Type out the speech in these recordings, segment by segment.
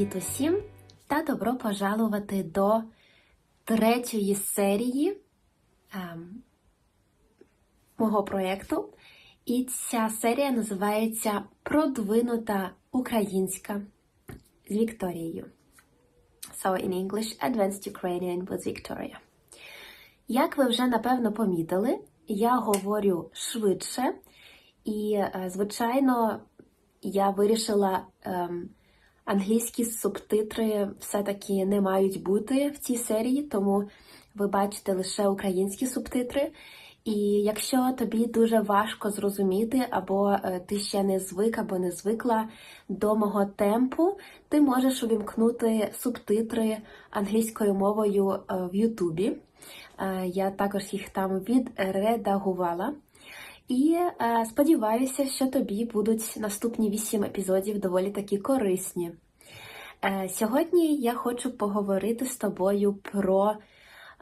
Привіт усім та добро пожалувати до третьої серії ем, мого проєкту. І ця серія називається Продвинута українська з Вікторією. So in English, Advanced Ukrainian with Victoria. Як ви вже напевно помітили, я говорю швидше, і, е, звичайно, я вирішила. ем, Англійські субтитри все-таки не мають бути в цій серії, тому ви бачите лише українські субтитри. І якщо тобі дуже важко зрозуміти, або е, ти ще не звик або не звикла до мого темпу, ти можеш увімкнути субтитри англійською мовою е, в Ютубі. Е, Я також їх там відредагувала. І е, сподіваюся, що тобі будуть наступні вісім епізодів доволі такі корисні. Е, сьогодні я хочу поговорити з тобою про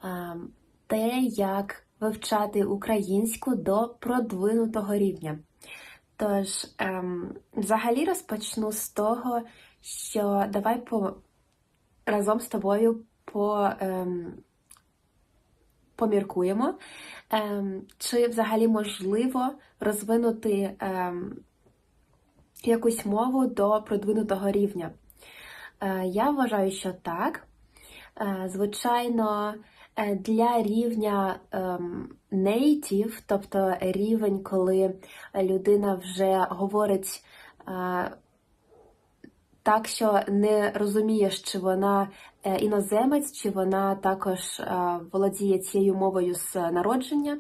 е, те, як вивчати українську до продвинутого рівня. Тож, ем, взагалі розпочну з того, що давай по, разом з тобою по, ем, поміркуємо, ем, чи взагалі можливо розвинути ем, якусь мову до продвинутого рівня. Е, я вважаю, що так. Е, звичайно, е, для рівня ем, native, тобто рівень, коли людина вже говорить так, що не розумієш, чи вона іноземець, чи вона також е, володіє цією мовою з народження.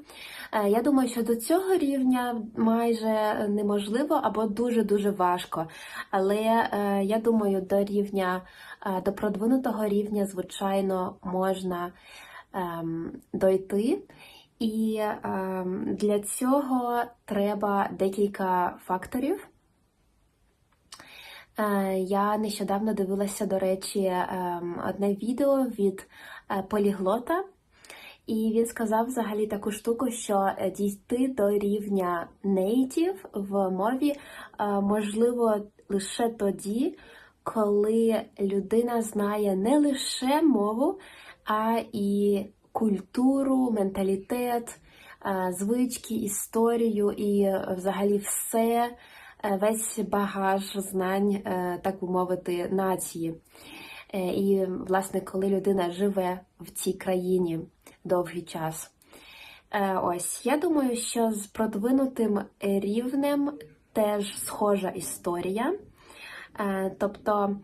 Е, Я думаю, що до цього рівня майже неможливо або дуже-дуже важко. Але е, я думаю, до рівня, е, до продвинутого рівня, звичайно, можна ем, дойти. І ем, для цього треба декілька факторів. Е, Я нещодавно дивилася, до речі, ем, одне відео від е, поліглота, і він сказав взагалі таку штуку, що е, дійти до рівня native в мові можливо лише тоді, коли людина знає не лише мову, а і культуру, менталітет, звички, історію і взагалі все весь багаж знань, е, так би мовити, нації. Е, І, власне, коли людина живе в цій країні довгий час. Е, Ось, я думаю, що з продвинутим рівнем теж схожа історія. Е, Тобто,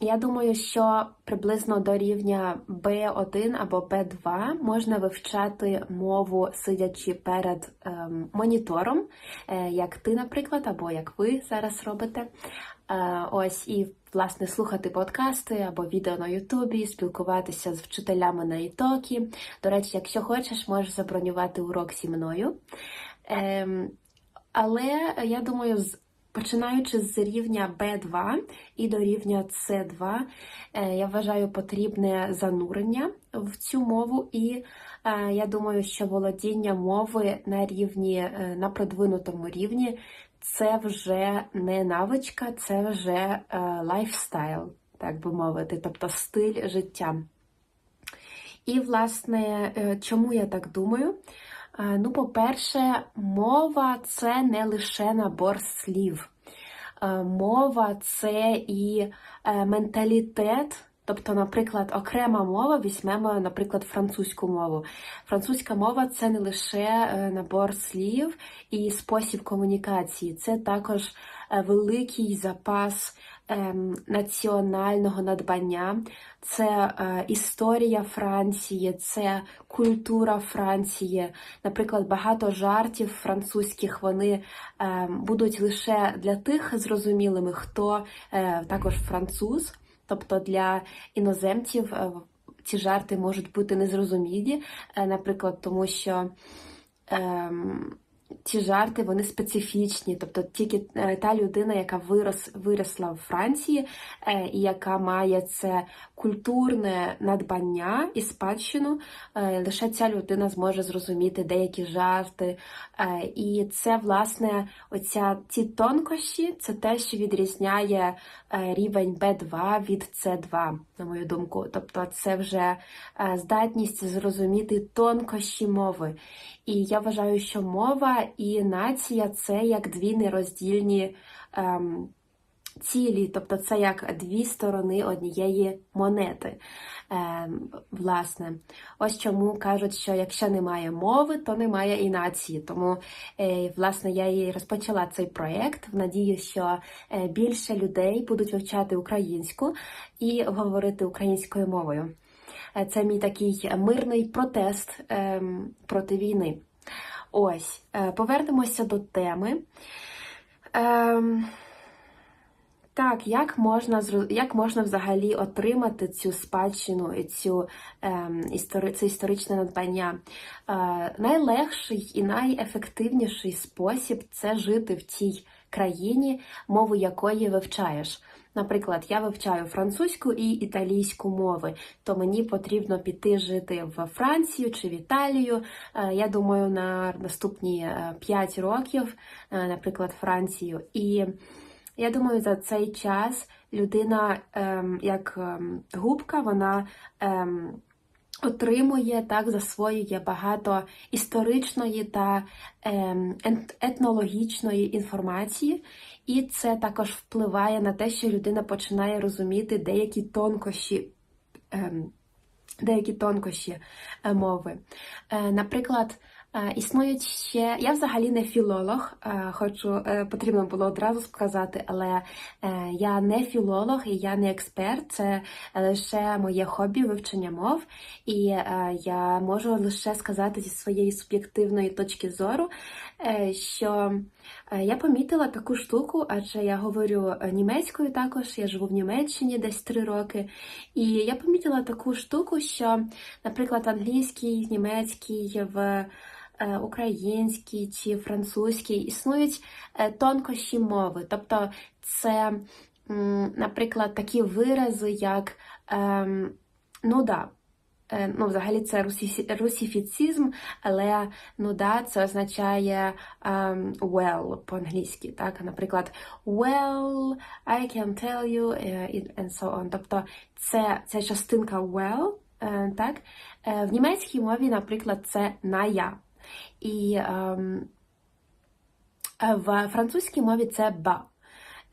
я думаю, що приблизно до рівня B1 або B2 можна вивчати мову, сидячи перед ем, монітором, е, як ти, наприклад, або як ви зараз робите. Е, ось і власне слухати подкасти або відео на Ютубі, спілкуватися з вчителями на Ітокі. До речі, якщо хочеш, можеш забронювати урок зі мною. Ем, але я думаю, з Починаючи з рівня B2 і до рівня C2, е, я вважаю потрібне занурення в цю мову, і е, я думаю, що володіння мови на рівні, е, на продвинутому рівні це вже не навичка, це вже лайфстайл, так би мовити, тобто стиль життя. І, власне, чому я так думаю? Ну, по-перше, мова це не лише набор слів. Мова це і менталітет. Тобто, наприклад, окрема мова, візьмемо, наприклад, французьку мову. Французька мова це не лише набор слів і спосіб комунікації, це також великий запас ем, національного надбання, це е, історія Франції, це культура Франції. Наприклад, багато жартів французьких вони е, будуть лише для тих зрозумілими, хто е, також француз, тобто для іноземців. Е, ці жарти можуть бути незрозумілі, е, наприклад, тому що ем, ці жарти вони специфічні, тобто тільки е, та людина, яка вирос, виросла в Франції, е, і яка має це культурне надбання і спадщину, е, лише ця людина зможе зрозуміти деякі жарти. І це, власне, оця ці тонкощі, це те, що відрізняє рівень B2 від C2, на мою думку. Тобто, це вже здатність зрозуміти тонкощі мови. І я вважаю, що мова і нація це як дві нероздільні ем, цілі, тобто це як дві сторони однієї монети. Ем, власне, ось чому кажуть, що якщо немає мови, то немає і нації. Тому, е, власне, я і розпочала цей проєкт в надії, що е, більше людей будуть вивчати українську і говорити українською мовою. Е, Це мій такий мирний протест ем, проти війни. Ось, е, повернемося до теми. Ем, так, як можна як можна взагалі отримати цю спадщину цю ем, істори, це історичне надбання? Е, найлегший і найефективніший спосіб це жити в тій країні, мову якої вивчаєш. Наприклад, я вивчаю французьку і італійську мови, то мені потрібно піти жити в Францію чи в Італію. Е, Я думаю, на наступні 5 років, е, наприклад, Францію. І я думаю, за цей час людина, ем, як ем, губка, вона ем, отримує так, засвоює багато історичної та ем, етнологічної інформації, і це також впливає на те, що людина починає розуміти деякі тонкощі. ем, Деякі тонкощі е, мови. Е, Наприклад, існують ще. Я взагалі не філолог, е, хочу е, потрібно було одразу сказати, але е, я не філолог і я не експерт. Це лише моє хобі вивчення мов, і е, я можу лише сказати зі своєї суб'єктивної точки зору, е, що е, я помітила таку штуку, адже я говорю е, німецькою також. Я живу в Німеччині десь три роки, і я помітила таку штуку, що, наприклад, англійський, німецький в е, українській чи французькій існують е, тонкощі мови. Тобто, це, наприклад, такі вирази, як ем, ну да. е, Ну, взагалі це русі- русифіцизм, але ну да, це означає ем, well по-англійськи, так? Наприклад, well, I can tell you, е, and so on. Тобто це, це частинка well, е, так? Е, В німецькій мові, наприклад, це на я. І ем, е, в французькій мові це ба.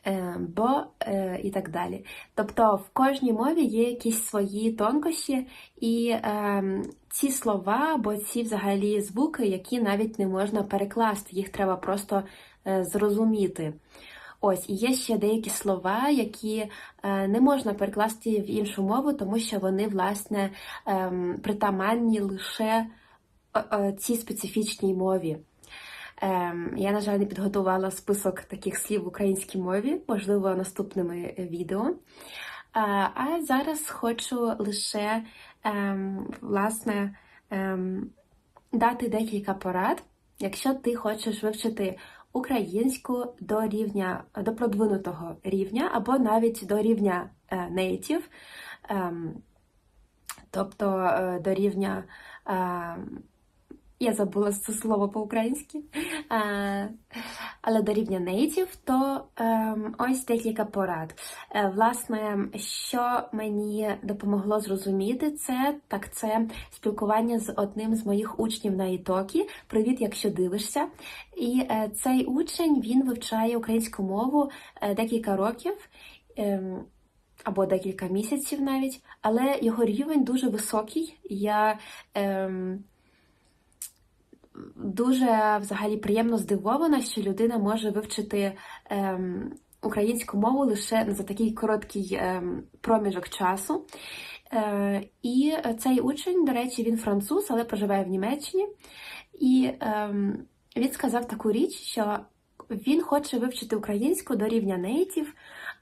Е, Бо е, і так далі. Тобто в кожній мові є якісь свої тонкощі, і ем, ці слова або ці взагалі звуки, які навіть не можна перекласти, їх треба просто е, зрозуміти. Ось, і є ще деякі слова, які е, не можна перекласти в іншу мову, тому що вони, власне, ем, притаманні лише е, е, цій специфічній мові. Ем, я, на жаль, не підготувала список таких слів в українській мові, можливо, наступними е, відео. А, а зараз хочу лише ем, власне ем, дати декілька порад, якщо ти хочеш вивчити українську до рівня до продвинутого рівня, або навіть до рівня е, native, тобто е, до рівня. Я забула це слово по-українськи, але до рівня native, то ем, ось декілька порад. Е, Власне, що мені допомогло зрозуміти це, так це спілкування з одним з моїх учнів на Ітокі. Привіт, якщо дивишся. І е, цей учень він вивчає українську мову е, декілька років. ем, Або декілька місяців навіть, але його рівень дуже високий. Я ем, дуже взагалі приємно здивована, що людина може вивчити ем, українську мову лише за такий короткий ем, проміжок часу. Е, і цей учень, до речі, він француз, але проживає в Німеччині. І ем, він сказав таку річ, що він хоче вивчити українську до рівня нейтів,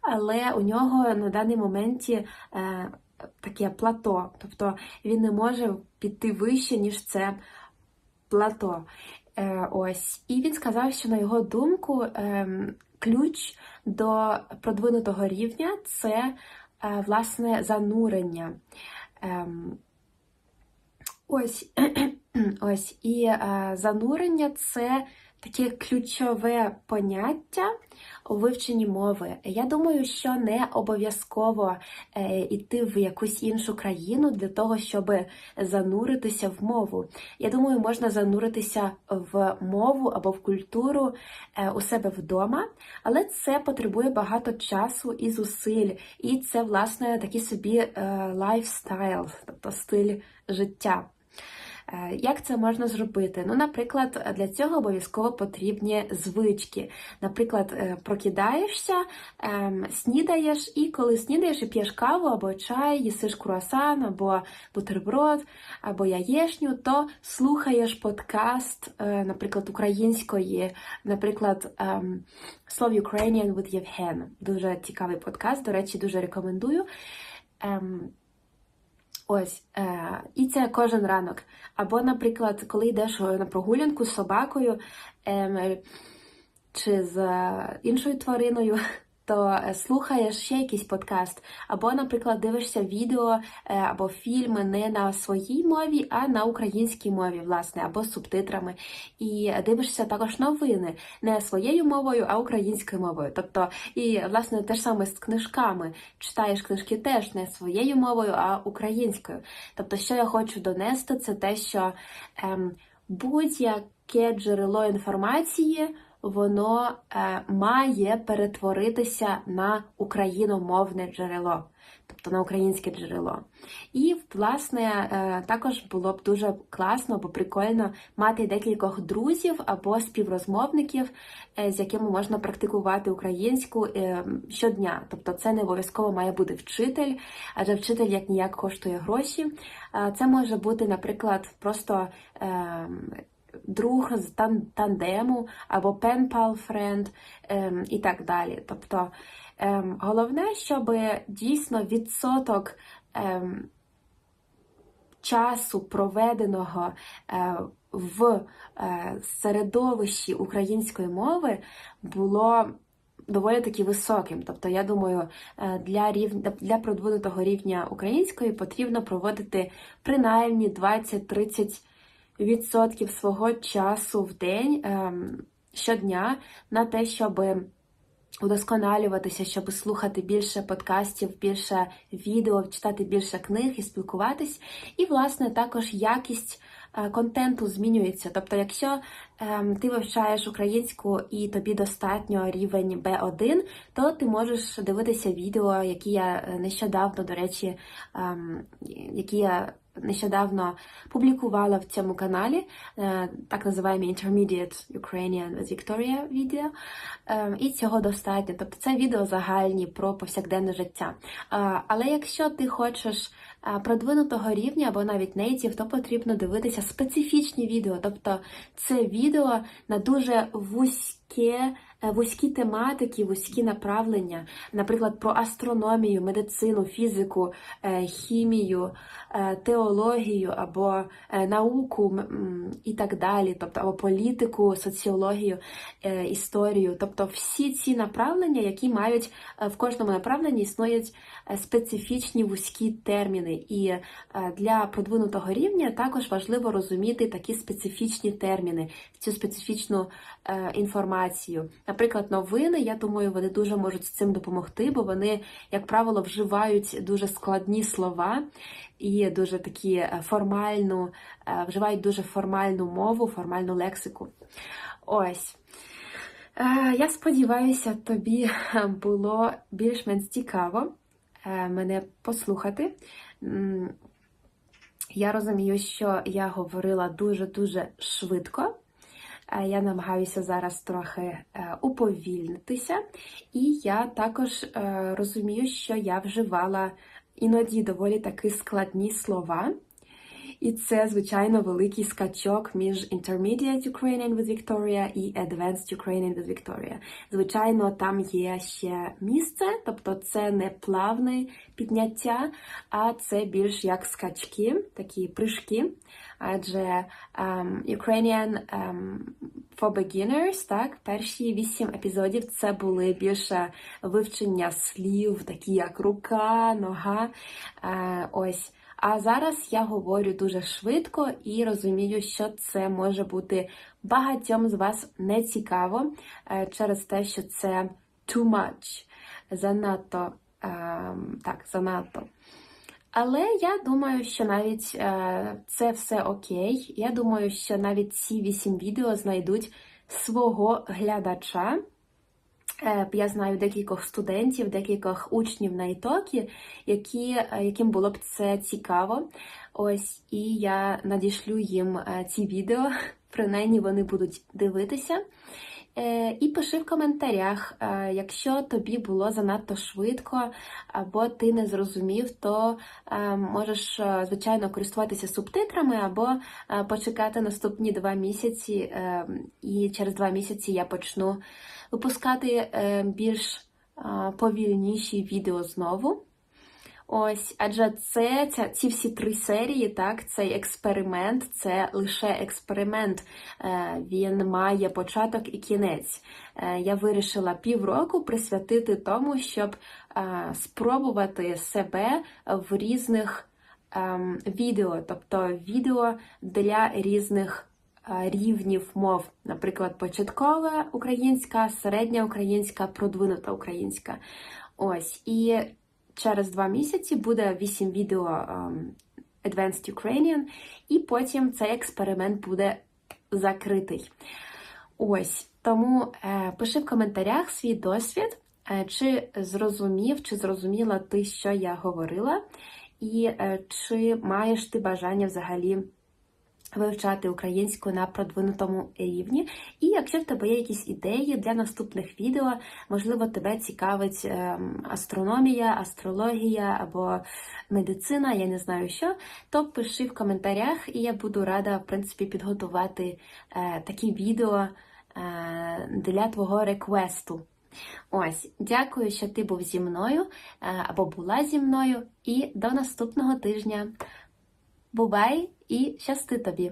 але у нього на даний моменті е, таке плато, тобто він не може піти вище, ніж це плато. Е, ось. І він сказав, що на його думку, е, ключ до продвинутого рівня це е, власне занурення. Е, Ось ось і е, занурення це таке ключове поняття у вивченні мови. Я думаю, що не обов'язково е, йти в якусь іншу країну для того, щоб зануритися в мову. Я думаю, можна зануритися в мову або в культуру е, у себе вдома, але це потребує багато часу і зусиль, і це, власне, такий собі е, лайфстайл, тобто стиль життя. Е, Як це можна зробити? Ну, наприклад, для цього обов'язково потрібні звички. Наприклад, е, прокидаєшся, ем, снідаєш, і коли снідаєш і п'єш каву або чай, їсиш круасан, або бутерброд, або яєшню, то слухаєш подкаст, е, наприклад, української, наприклад, ем, Slow Ukrainian with Євген. Дуже цікавий подкаст, до речі, дуже рекомендую. Ось, е, і це кожен ранок. Або, наприклад, коли йдеш на прогулянку з собакою е, чи з е, іншою твариною, то е, слухаєш ще якийсь подкаст. Або, наприклад, дивишся відео е, або фільми не на своїй мові, а на українській мові, власне, або з субтитрами. І дивишся також новини не своєю мовою, а українською мовою. Тобто, і власне те ж саме з книжками. Читаєш книжки теж не своєю мовою, а українською. Тобто, що я хочу донести, це те, що ем, будь-яке джерело інформації. Воно е, має перетворитися на україномовне джерело, тобто на українське джерело. І, власне, е, також було б дуже класно або прикольно мати декількох друзів або співрозмовників, е, з якими можна практикувати українську щодня. Тобто, це не обов'язково має бути вчитель, адже вчитель як ніяк коштує гроші. Це може бути, наприклад, просто. Друг з тан тандему або pen pal friend ем, і так далі. Тобто ем, головне, щоб дійсно відсоток ем, часу, проведеного е, в е, середовищі української мови, було доволі таки високим. Тобто, я думаю, е, для рівня для продвинутого рівня української потрібно проводити принаймні 20-30 відсотків свого часу в день ем, щодня на те, щоб удосконалюватися, щоб слухати більше подкастів, більше відео, читати більше книг і спілкуватись. І, власне, також якість е, контенту змінюється. Тобто, якщо ем, ти вивчаєш українську і тобі достатньо рівень B1, то ти можеш дивитися відео, які я е, нещодавно, до речі, ем, які я нещодавно публікувала в цьому каналі, е, так називаємо Intermediate Ukrainian Victoria відео. І цього достатньо. Тобто це відео загальні про повсякденне життя. Е, Але якщо ти хочеш е, продвинутого рівня або навіть нейтів, то потрібно дивитися специфічні відео. Тобто це відео на дуже вузьке. Е, Вузькі тематики, вузькі направлення, наприклад, про астрономію, медицину, фізику, е, хімію, е, теологію або науку і так далі, тобто або політику, соціологію, історію, тобто всі ці направлення, які мають в кожному направленні існують специфічні вузькі терміни. І для продвинутого рівня також важливо розуміти такі специфічні терміни, цю специфічну інформацію. Наприклад, новини, я думаю, вони дуже можуть з цим допомогти, бо вони, як правило, вживають дуже складні слова і дуже такі е, формальну, е, вживають дуже формальну мову, формальну лексику. Ось. Е, Я сподіваюся, тобі було більш-менш цікаво мене послухати. Я розумію, що я говорила дуже-дуже швидко. Е, Я намагаюся зараз трохи е, уповільнитися, і я також е, розумію, що я вживала іноді доволі таки складні слова. І це, звичайно, великий скачок між Intermediate Ukrainian with Victoria і Advanced Ukrainian with Victoria. Звичайно, там є ще місце, тобто це не плавне підняття, а це більш як скачки, такі прыжки. Адже um, Ukrainian um, for Beginners, так, перші вісім епізодів це були більше вивчення слів, такі як рука, нога. Е, ось. А зараз я говорю дуже швидко і розумію, що це може бути багатьом з вас не цікаво е, через те, що це too much, занадто ем, так, занадто. Але я думаю, що навіть е, це все окей. Я думаю, що навіть ці вісім відео знайдуть свого глядача. Е, Я знаю декількох студентів, декількох учнів на ітокі, які, е, яким було б це цікаво. Ось і я надішлю їм е, ці відео, принаймні вони будуть дивитися. І пиши в коментарях, якщо тобі було занадто швидко, або ти не зрозумів, то можеш, звичайно, користуватися субтитрами, або почекати наступні два місяці, і через два місяці я почну випускати е, більш повільніші відео знову. Ось, адже це ця, ці всі три серії, так, цей експеримент, це лише експеримент. Е, він має початок і кінець. Е, я вирішила півроку присвятити тому, щоб спробувати себе в різних ем, відео, тобто відео для різних рівнів мов, наприклад, початкова українська, середня українська, продвинута українська. Ось і через два місяці буде 8 відео um, Advanced Ukrainian, і потім цей експеримент буде закритий. Ось тому е, пиши в коментарях свій досвід, е, чи зрозумів, чи зрозуміла ти, що я говорила, і е, чи маєш ти бажання взагалі вивчати українську на продвинутому рівні. І якщо в тебе є якісь ідеї для наступних відео, можливо, тебе цікавить ем, астрономія, астрологія або медицина, я не знаю що, то пиши в коментарях, і я буду рада, в принципі, підготувати е, такі відео е, для твого реквесту. Ось, дякую, що ти був зі мною е, або була зі мною, і до наступного тижня. Бувай і щасти тобі!